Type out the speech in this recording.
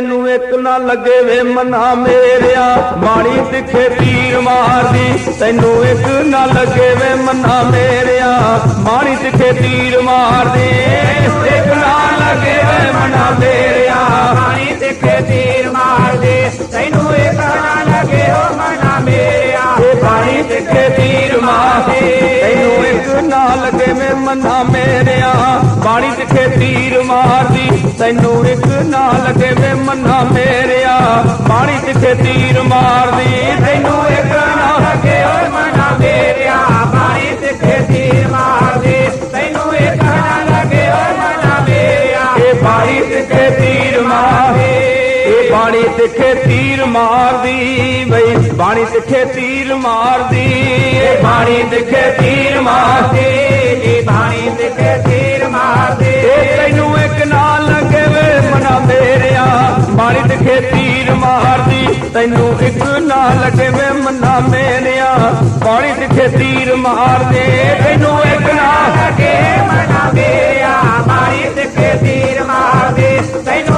ਤੈਨੂੰ ਇੱਕ ਨਾ ਲੱਗੇ ਵੇ ਮਨਾ ਮੇਰਿਆ। ਬਾਣੀ ਤਿੱਖੇ ਤੀਰ ਮਾਰਦੀ, ਤੈਨੂੰ ਇੱਕ ਨਾ ਲੱਗੇ ਵੇ ਮਨਾ ਮੇਰਿਆ। ਬਾਣੀ ਤਿੱਖੇ ਤੀਰ ਮਾਰਦੀ, ਇੱਕ ਨਾ ਲੱਗੇ ਵੇ ਮਨਾ ਮੇਰਿਆ। ਬਾਣੀ ਤਿੱਖੇ ਤੀਰ ਮਾਰਦੇ, ਤੈਨੂੰ ਇੱਕ ਨਾ ਲੱਗੇ ਹੋ ਮਨਾ ਮੇਰਿਆ। ਇਹ ਬਾਣੀ ਤਿੱਖੇ ਤੀਰ ਮਾਰਦੀ, ਤੈਨੂੰ ਇੱਕ ਨਾ ਲੱਗੇ ਵੇ ਮਨਾ ਮੇਰਿਆ। ਬਾਣੀ ਤਿੱਖੇ ਤੀਰ ਮਾਰ ਤੈਨੂੰ ਇੱਕ ਨਾ ਲੱਗੇ ਵੇ ਮਨਾ ਮੇਰਿਆ। ਬਾਣੀ ਤਿੱਖੇ ਤੀਰ ਮਾਰਦੀ, ਤੈਨੂੰ ਇੱਕ ਨਾ ਲੱਗੇ ਹੋ ਮਨਾ ਮੇਰਿਆ। ਪਾਣੀ ਤਿੱਖੇ ਤੀਰ ਮਾਰਦੇ, ਤੈਨੂੰ ਇੱਕ ਨਾ ਲੱਗੇ ਹੋ ਮਨਾ ਮੇਰਿਆ। ਇਹ ਬਾਣੀ ਤਿੱਖੇ ਤੀਰ ਮਾਰੇ ਇਹ ਬਾਣੀ ਤਿੱਖੇ ਤੀਰ ਮਾਰਦੀ ਬਈ। ਬਾਣੀ ਤਿੱਖੇ ਤੀਰ ਮਾਰਦੀ ਇਹ ਬਾਣੀ ਤਿੱਖੇ ਤੀਰ ਮਾਰਦੀ ਇਹ ਪਾਣੀ ਤਿੱਖੇ ਮਾਰੇ ਤੇ ਖੇਤੀਰ ਮਾਰਦੀ। ਤੈਨੂੰ ਇੱਕ ਨਾ ਲੱਗੇ ਵੇ ਮੰਨਾ ਮੇਨਿਆ ਪਾਣੀ ਤੇ ਖੇਤੀਰ ਮਾਰਦੇ, ਤੈਨੂੰ ਇੱਕ ਨਾ ਲੱਗੇ ਮੰਨਾ ਮੇਨਿਆ ਪਾਣੀ ਤੇ ਖੇਤੀਰ ਮਾਰਦੇ, ਤੈਨੂੰ